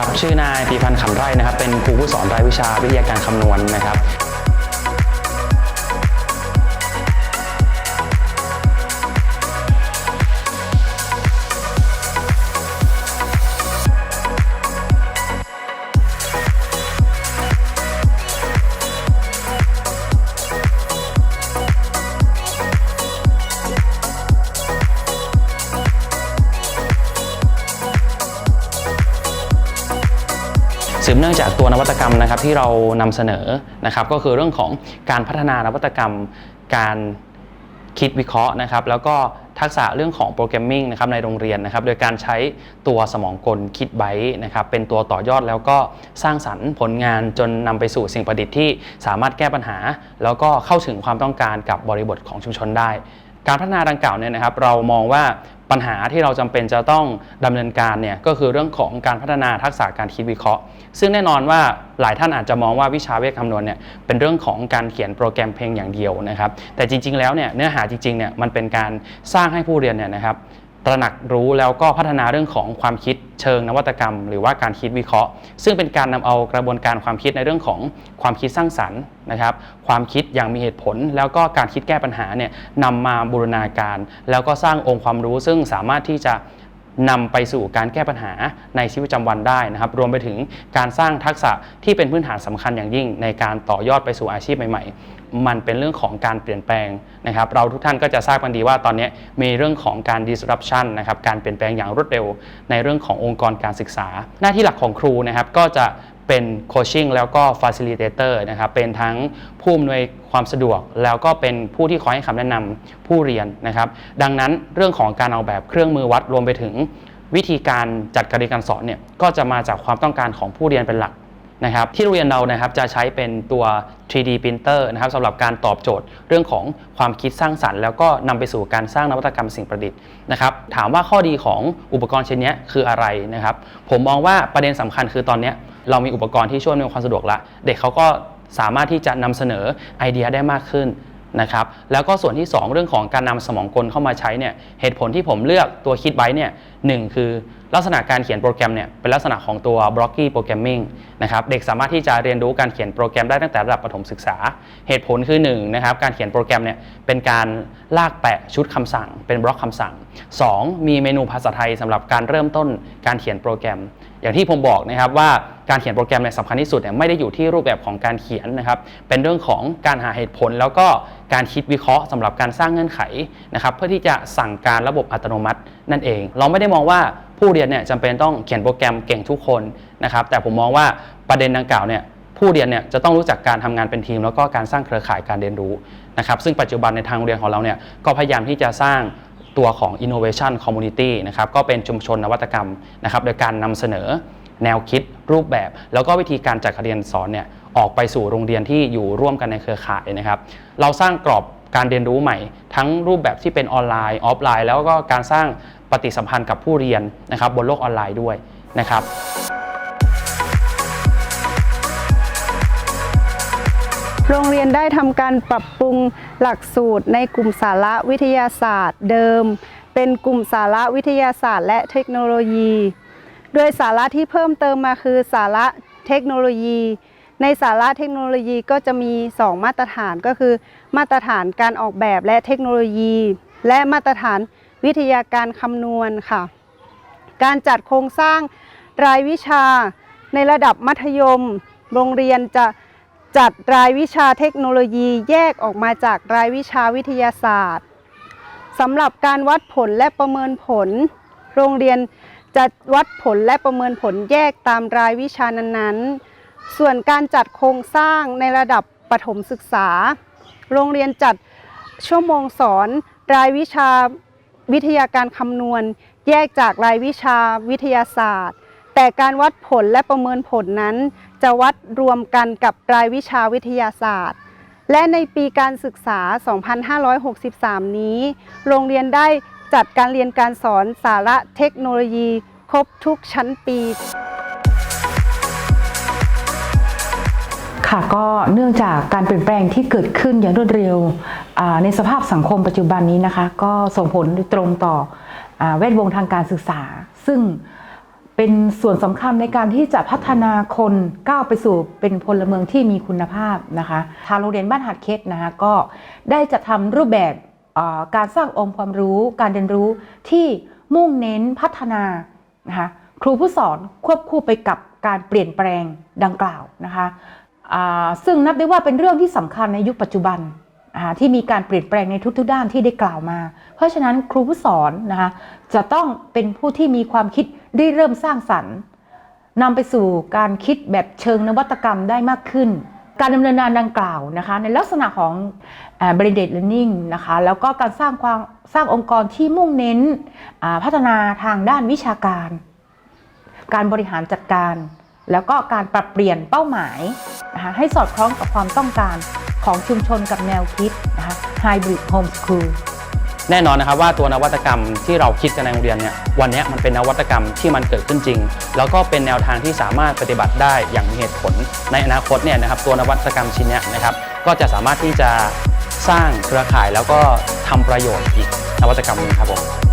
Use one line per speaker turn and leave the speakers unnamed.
ครับชื่อนายปีพันธ์ขำไร่นะครับเป็นครูผู้สอนรายวิชาวิทยาการคำนวณนะครับ เนื่องจากตัวนวัตกรรมนะครับที่เรานำเสนอนะครับก็คือเรื่องของการพัฒนานวัตกรรม การคิดวิเคราะห์นะครับ แล้วก็ทักษะเรื่องของโปรแกรมมิ่งนะครับในโรงเรียนนะครับ โดยการใช้ตัวสมองกลคิดไบนะครับ เป็นตัวต่อยอดแล้วก็สร้างสรรค์ผลงานจนนำไปสู่สิ่งประดิษฐ์ที่สามารถแก้ปัญหา แล้วก็เข้าถึงความต้องการกับบริบทของชุมชนได้ การพัฒนาดังกล่าวเนี่ยนะครับ เรามองว่า ปัญหาที่เราจำเป็นจะต้องดำเนินการเนี่ยก็คือเรื่องของการพัฒนาทักษะการคิดวิเคราะห์ ซึ่งแน่นอนว่าหลายท่านอาจจะมองว่าวิชาเวทคำนวณเนี่ยเป็นเรื่องของการเขียนโปรแกรมเพลงอย่างเดียวนะครับ แต่จริง ๆ แล้วเนี่ยเนื้อหาจริงๆเนี่ยมันเป็นการสร้างให้ผู้เรียนเนี่ยนะครับ ตระหนักรู้แล้วก็พัฒนาเรื่องของความคิดเชิงนวัตกรรม หรือว่าการคิดวิเคราะห์ ซึ่งเป็นการนำเอากระบวนการความคิดในเรื่องของความคิดสร้างสรรค์นะครับ ความคิดอย่างมีเหตุผล แล้วก็การคิดแก้ปัญหาเนี่ยนำมาบูรณาการ แล้วก็สร้างองค์ความรู้ซึ่งสามารถที่จะ นำไปสู่การแก้ปัญหาในชีวิตประจำวันได้นะครับ รวมไปถึงการสร้างทักษะที่เป็นพื้นฐานสำคัญอย่างยิ่ง ในการต่อยอดไปสู่อาชีพใหม่ๆ มันเป็นเรื่องของการเปลี่ยนแปลงนะครับ เราทุกท่านก็จะทราบกันดีว่าตอนนี้มีเรื่องของการ disruption นะครับ การเปลี่ยนแปลงอย่างรวดเร็ว ในเรื่องขององค์กรการศึกษา หน้าที่หลักของครูนะครับก็จะ เป็นโคชชิ่งแล้วก็ facilitator นะครับเป็นทั้งผู้อำนวยความสะดวก แล้วก็เป็นผู้ที่คอยให้คำแนะนำผู้เรียนนะครับ ดังนั้นเรื่องของการออกแบบเครื่องมือวัดรวมไปถึงวิธีการจัดการเรียนการสอนเนี่ยก็จะมาจากความต้องการของผู้เรียนเป็นหลักนะครับที่โรงเรียนเรานะครับจะใช้เป็นตัว 3D printer นะครับสำหรับการตอบโจทย์เรื่องของความคิดสร้างสรรค์ แล้วก็นำไปสู่การสร้างนวัตกรรมสิ่งประดิษฐ์นะครับถามว่าข้อดีของอุปกรณ์ชิ้นนี้คืออะไรนะครับผมมองว่าประเด็นสำคัญคือตอนนี้ เรามีอุปกรณ์ที่ช่วยในความสะดวกละ เด็กเขาก็สามารถที่จะนำเสนอไอเดียได้มากขึ้นนะครับ แล้วก็ส่วนที่ 2 เรื่องของการนำสมองกลเข้ามาใช้เนี่ย เหตุผลที่ผมเลือกตัวคิดไว้เนี่ยหนึ่งคือลักษณะการเขียนโปรแกรมเนี่ยเป็นลักษณะของตัว blocky programming นะครับ เด็กสามารถที่จะเรียนรู้การเขียนโปรแกรมได้ตั้งแต่ระดับประถมศึกษา เหตุผลคือ1นะครับ การเขียนโปรแกรมเนี่ยเป็นการลากแปะชุดคำสั่ง เป็นบล็อกคำสั่ง 2 มีเมนูภาษาไทยสำหรับการเริ่มต้นการเขียนโปรแกรม อย่างที่ผมบอกนะครับว่า การเขียนโปรแกรมเนี่ยสำคัญที่สุดเนี่ยไม่ได้อยู่ที่รูปแบบของการเขียนนะครับ เป็นเรื่องของการหาเหตุผล แล้วก็การคิดวิเคราะห์สำหรับการสร้างเงื่อนไขนะครับ เพื่อที่จะสั่งการระบบอัตโนมัตินั่นเอง เราไม่ได้มองว่าผู้เรียนเนี่ยจำเป็นต้องเขียนโปรแกรมเก่งทุกคนนะครับ แต่ผมมองว่าประเด็นดังกล่าวเนี่ยผู้เรียนเนี่ยจะต้องรู้จักการทำงานเป็นทีม แล้วก็การสร้างเครือข่ายการเรียนรู้นะครับ ซึ่งปัจจุบันในทางโรงเรียนของเราเนี่ยก็พยายามที่จะสร้างตัวของ innovation community นะครับก็เป็นชุมชนนวัตกรรมนะครับโดยการนำเสนอ แนวคิดรูปแบบ แล้วก็วิธีการจัดการเรียนสอนเนี่ยออกไปสู่โรงเรียนที่อยู่ร่วมกันในเครือข่ายนะครับ เราสร้างกรอบการเรียนรู้ใหม่ ทั้งรูปแบบที่เป็นออนไลน์ออฟไลน์ แล้วก็การสร้างปฏิสัมพันธ์กับผู้เรียนนะครับบนโลกออนไลน์ด้วยนะครับ
โรงเรียนได้ทำการปรับปรุงหลักสูตรในกลุ่มสาระวิทยาศาสตร์เดิม เป็นกลุ่มสาระวิทยาศาสตร์และเทคโนโลยี โดยสาระที่เพิ่มเติมมาคือสาระเทคโนโลยี ในสาระเทคโนโลยีก็จะมี 2 มาตรฐานก็คือ มาตรฐานการออกแบบและเทคโนโลยี และมาตรฐานวิทยาการคำนวณค่ะ การจัดโครงสร้างรายวิชา ในระดับมัธยม โรงเรียนจะจัดรายวิชาเทคโนโลยีแยกออกมาจากรายวิชาวิทยาศาสตร์สำหรับการวัดผลและประเมินผล โรงเรียน จะวัดผลและประเมินผลแยกตามรายวิชานั้นๆ ส่วนการจัดโครงสร้างในระดับประถมศึกษา โรงเรียนจัดชั่วโมงสอน รายวิชาวิทยาการคำนวณ แยกจากรายวิชาวิทยาศาสตร์ แต่การวัดผลและประเมินผลนั้น จะวัดรวมกันกับรายวิชาวิทยาศาสตร์ และในปีการศึกษา 2563 นี้ โรงเรียนได้ จัดการเรียนการสอนสาระเทคโนโลยี ครบทุกชั้นปี
ค่ะก็เนื่องจากการเปลี่ยนแปลงที่เกิดขึ้นอย่างรวดเร็วในสภาพสังคมปัจจุบันนี้นะคะ ก็ส่งผลโดยตรงต่ออแวดวงทางการศึกษา ซึ่งเป็นส่วนสำคัญในการที่จะพัฒนาคนก้าวไปสู่เป็นพลเมืองที่มีคุณภาพนะคะ ทางโรงเรียนบ้านหัดเคสนะคะก็ได้จัดทำรูปแบบ การสร้างองค์ความรู้ การเรียนรู้ที่มุ่งเน้นพัฒนานะคะครูผู้สอนควบคู่ไปกับการเปลี่ยนแปลงดังกล่าวนะคะซึ่งนับได้ว่าเป็นเรื่องที่สำคัญในยุคปัจจุบันที่มีการเปลี่ยนแปลงในทุกๆด้านที่ได้กล่าวมา เพราะฉะนั้นครูผู้สอนนะคะจะต้องเป็นผู้ที่มีความคิดริเริ่มสร้างสรรค์นำไปสู่การคิดแบบเชิงนวัตกรรมได้มากขึ้น การดำเนินงานดังกล่าวนะคะในลักษณะของ blended learning นะคะแล้วก็การสร้างความสร้างองค์กรที่มุ่งเน้นพัฒนาทางด้านวิชาการ การบริหารจัดการ แล้วก็การปรับเปลี่ยนเป้าหมายนะคะให้สอดคล้องกับความต้องการของชุมชนกับแนวคิดนะคะ Hybrid Homeschool
แน่นอนนะครับว่าตัวนวัตกรรมที่เราคิดกันในโรงเรียนเนี่ยวันนี้มันเป็นนวัตกรรมที่มันเกิดขึ้นจริง แล้วก็เป็นแนวทางที่สามารถปฏิบัติได้อย่างมีเหตุผล ในอนาคตเนี่ยนะครับตัวนวัตกรรมชิ้นเนี้ยนะครับก็จะสามารถที่จะสร้างเครือข่ายแล้วก็ทำประโยชน์อีกนวัตกรรมหนึงครับผม